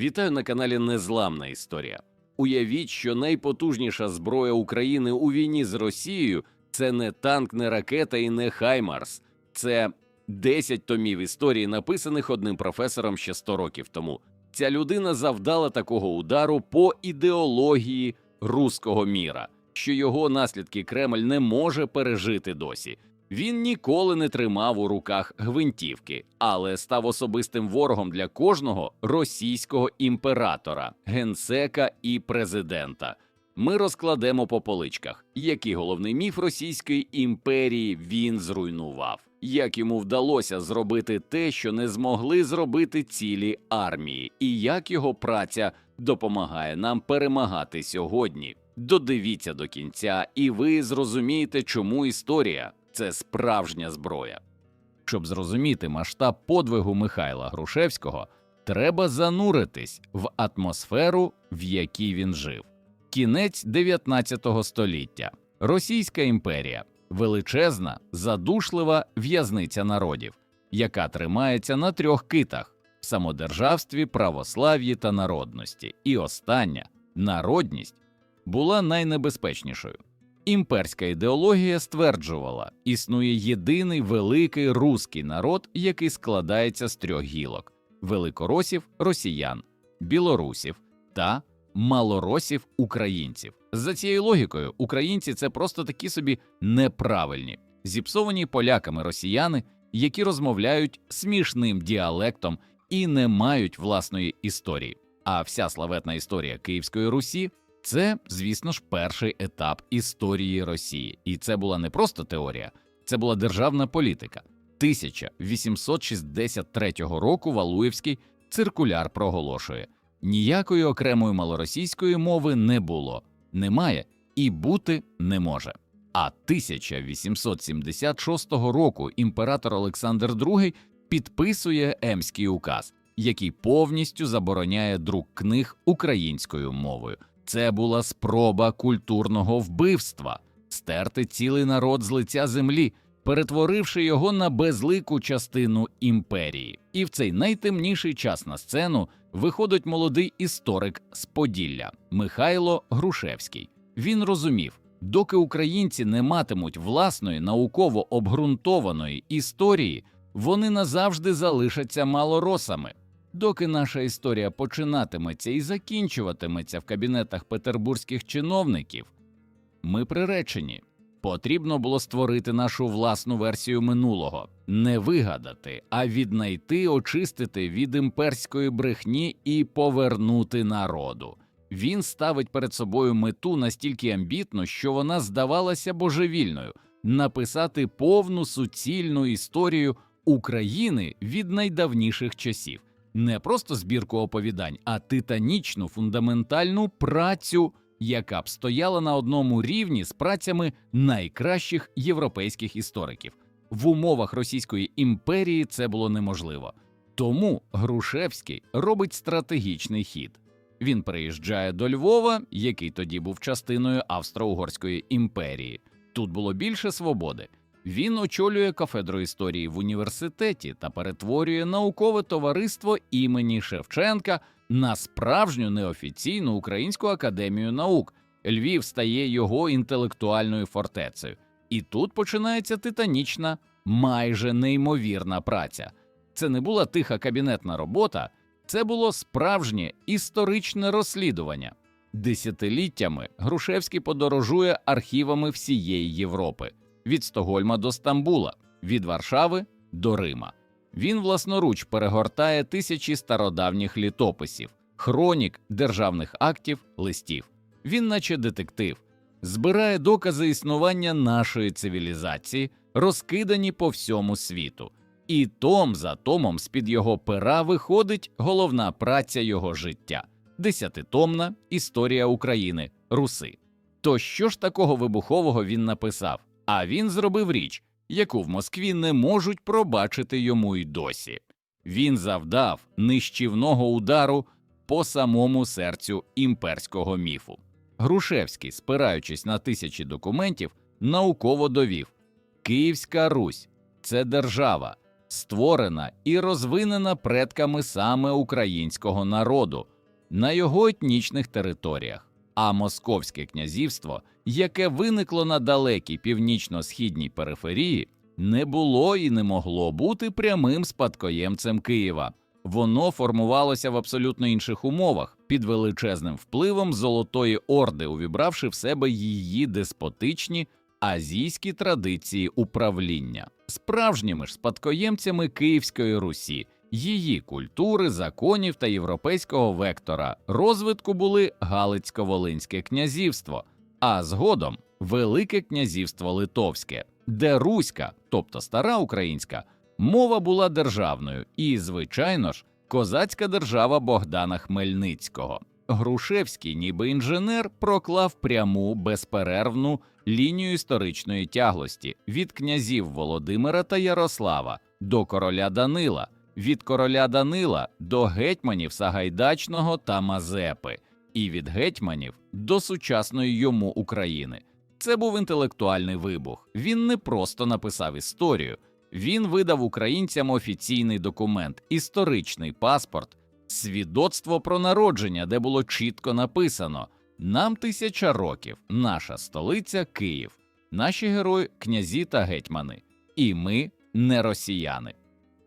Вітаю на каналі Незламна Історія. Уявіть, що найпотужніша зброя України у війні з Росією це не танк, не ракета і не Хаймарс. Це 10 томів історії, написаних одним професором ще 100 років тому. Ця людина завдала такого удару по ідеології руського міра, що його наслідки Кремль не може пережити досі. Він ніколи не тримав у руках гвинтівки, але став особистим ворогом для кожного російського імператора, генсека і президента. Ми розкладемо по поличках, який головний міф Російської імперії він зруйнував, як йому вдалося зробити те, що не змогли зробити цілі армії, і як його праця допомагає нам перемагати сьогодні. Додивіться до кінця, і ви зрозумієте, чому історія це справжня зброя. Щоб зрозуміти масштаб подвигу Михайла Грушевського, треба зануритись в атмосферу, в якій він жив. Кінець 19 століття, Російська імперія, величезна, задушлива в'язниця народів, яка тримається на трьох китах в самодержавстві, православ'ї та народності. І остання народність була найнебезпечнішою. Імперська ідеологія стверджувала, існує єдиний великий руський народ, який складається з трьох гілок: великоросів, росіян, білорусів та малоросів українців. За цією логікою, українці це просто такі собі неправильні, зіпсовані поляками росіяни, які розмовляють смішним діалектом і не мають власної історії. А вся славетна історія Київської Русі це, звісно ж, перший етап історії Росії, і це була не просто теорія, це була державна політика. 1863 року Валуєвський циркуляр проголошує: ніякої окремої малоросійської мови не було, немає і бути не може. А 1876 року імператор Олександр II підписує Емський указ, який повністю забороняє друк книг українською мовою. Це була спроба культурного вбивства стерти цілий народ з лиця землі, перетворивши його на безлику частину імперії. І в цей найтемніший час на сцену виходить молодий історик з Поділля Михайло Грушевський. Він розумів, доки українці не матимуть власної науково обґрунтованої історії, вони назавжди залишаться малоросами. Доки наша історія починатиметься і закінчуватиметься в кабінетах петербурзьких чиновників, ми приречені. Потрібно було створити нашу власну версію минулого, не вигадати, а віднайти, очистити від імперської брехні і повернути народу. Він ставить перед собою мету настільки амбітну, що вона здавалася божевільною написати повну суцільну історію України від найдавніших часів не просто збірку оповідань, а титанічну фундаментальну працю, яка б стояла на одному рівні з працями найкращих європейських істориків. В умовах Російської імперії це було неможливо. Тому Грушевський робить стратегічний хід. Він приїжджає до Львова, який тоді був частиною Австро-Угорської імперії. Тут було більше свободи. Він очолює кафедру історії в університеті та перетворює наукове товариство імені Шевченка на справжню неофіційну українську академію наук. Львів стає його інтелектуальною фортецею. І тут починається титанічна, майже неймовірна праця. Це не була тиха кабінетна робота, це було справжнє історичне розслідування. Десятиліттями Грушевський подорожує архівами всієї Європи від Стокгольма до Стамбула, від Варшави до Рима. Він власноруч перегортає тисячі стародавніх літописів, хронік, державних актів, листів. Він, наче детектив, збирає докази існування нашої цивілізації, розкидані по всьому світу. І том за томом з під його пера виходить головна праця його життя десятитомна історія України, Руси. То що ж такого вибухового він написав? А він зробив річ, яку в Москві не можуть пробачити йому й досі. Він завдав нищівного удару по самому серцю імперського міфу. Грушевський, спираючись на тисячі документів, науково довів: Київська Русь це держава, створена і розвинена предками саме українського народу на його етнічних територіях. А Московське князівство, яке виникло на далекій північно-східній периферії, не було і не могло бути прямим спадкоємцем Києва. Воно формувалося в абсолютно інших умовах під величезним впливом Золотої Орди, увібравши в себе її деспотичні азійські традиції управління, справжніми ж спадкоємцями Київської Русі, її культури, законів та європейського вектора розвитку були Галицько-Волинське князівство, а згодом Велике князівство Литовське, де руська, тобто стара українська, мова була державною, і, звичайно ж, козацька держава Богдана Хмельницького. Грушевський, ніби інженер, проклав пряму безперервну лінію історичної тяглості від князів Володимира та Ярослава до короля Данила, від короля Данила до гетьманів Сагайдачного та Мазепи, і від гетьманів до сучасної йому України. Це був інтелектуальний вибух. Він не просто написав історію, він видав українцям офіційний документ, історичний паспорт, свідоцтво про народження, де було чітко написано: нам тисяча років, наша столиця Київ, наші герої князі та гетьмани, і ми не росіяни.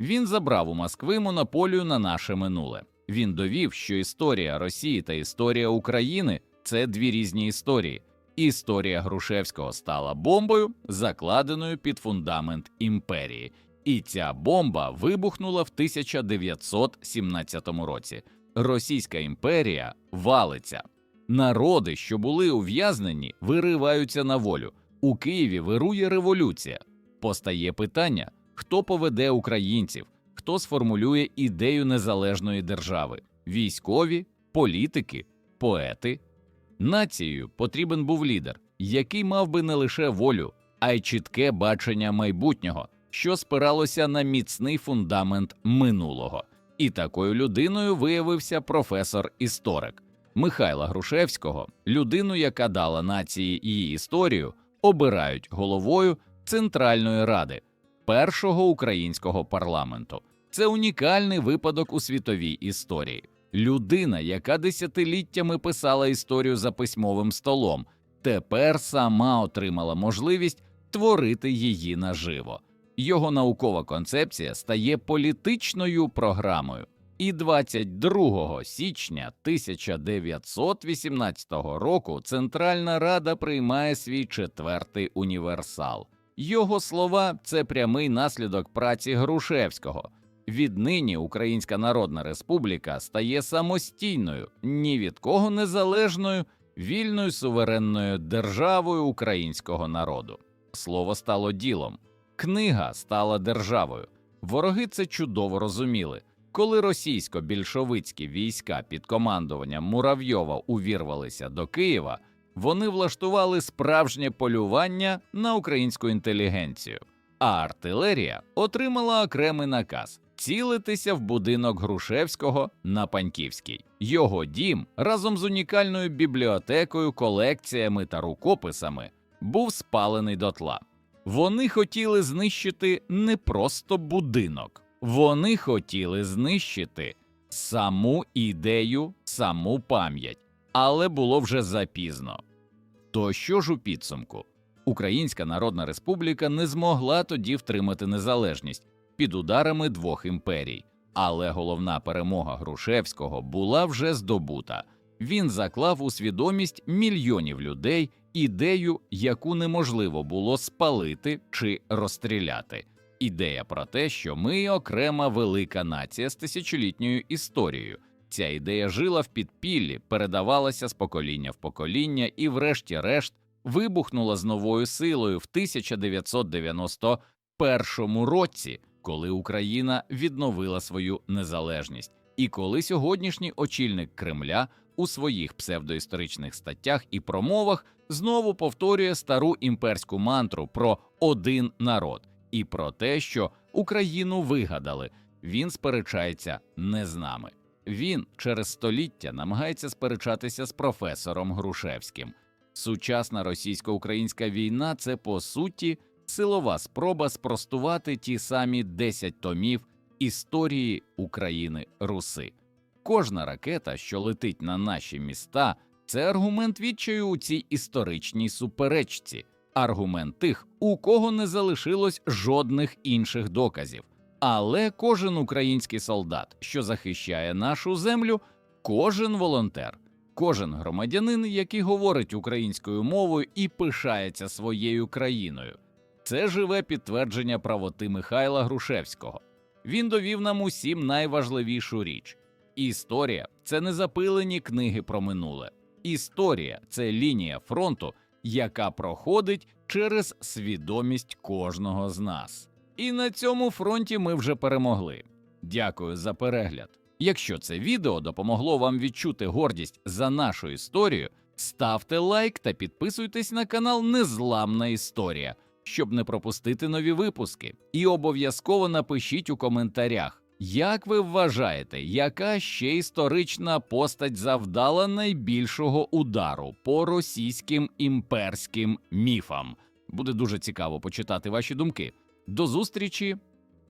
Він забрав у Москви монополію на наше минуле. Він довів, що історія Росії та історія України це дві різні історії. Історія Грушевського стала бомбою, закладеною під фундамент імперії, і ця бомба вибухнула в 1917 році. Російська імперія валиться. Народи, що були ув'язнені, вириваються на волю. У Києві вирує революція. Постає питання, хто поведе українців, хто сформулює ідею незалежної держави: військові, політики, поети. Нацією потрібен був лідер, який мав би не лише волю, а й чітке бачення майбутнього, що спиралося на міцний фундамент минулого. І такою людиною виявився професор-історик Михайла Грушевського, людину, яка дала нації її історію, обирають головою Центральної Ради, першого українського парламенту. Це унікальний випадок у світовій історії. Людина, яка десятиліттями писала історію за письмовим столом, тепер сама отримала можливість творити її наживо. Його наукова концепція стає політичною програмою. І 22 січня 1918 року Центральна Рада приймає свій четвертий універсал. Його слова це прямий наслідок праці Грушевського. Віднині Українська Народна Республіка стає самостійною, ні від кого незалежною, вільною суверенною державою українського народу. Слово стало ділом, книга стала державою. Вороги це чудово розуміли. Коли російсько-більшовицькі війська під командуванням Муравйова увірвалися до Києва, вони влаштували справжнє полювання на українську інтелігенцію, а артилерія отримала окремий наказ цілитися в будинок Грушевського на Паньківській. Його дім разом з унікальною бібліотекою, колекціями та рукописами був спалений дотла. Вони хотіли знищити не просто будинок, вони хотіли знищити саму ідею, саму пам'ять, але було вже запізно. То що ж у підсумку? Українська Народна Республіка не змогла тоді втримати незалежність під ударами двох імперій, але головна перемога Грушевського була вже здобута. Він заклав у свідомість мільйонів людей ідею, яку неможливо було спалити чи розстріляти. Ідея про те, що ми окрема велика нація з тисячолітньою історією. Ця ідея жила в підпіллі, передавалася з покоління в покоління і, врешті-решт, вибухнула з новою силою в 1991 році, коли Україна відновила свою незалежність, і коли сьогоднішній очільник Кремля у своїх псевдоісторичних статтях і промовах знову повторює стару імперську мантру про один народ і про те, що Україну вигадали. Він сперечається не з нами. Він через століття намагається сперечатися з професором Грушевським. Сучасна російсько-українська війна це по суті силова спроба спростувати ті самі 10 томів історії України Руси. Кожна ракета, що летить на наші міста, це аргумент відчаю у цій історичній суперечці, аргумент тих, у кого не залишилось жодних інших доказів. Але кожен український солдат, що захищає нашу землю, кожен волонтер, кожен громадянин, який говорить українською мовою і пишається своєю країною, це живе підтвердження правоти Михайла Грушевського. Він довів нам усім найважливішу річ. Історія це не запилені книги про минуле. Історія це лінія фронту, яка проходить через свідомість кожного з нас. І на цьому фронті ми вже перемогли. Дякую за перегляд. Якщо це відео допомогло вам відчути гордість за нашу історію, ставте лайк та підписуйтесь на канал Незламна Історія, щоб не пропустити нові випуски. І обов'язково напишіть у коментарях, як ви вважаєте, яка ще історична постать завдала найбільшого удару по російським імперським міфам? Буде дуже цікаво почитати ваші думки. До зустрічі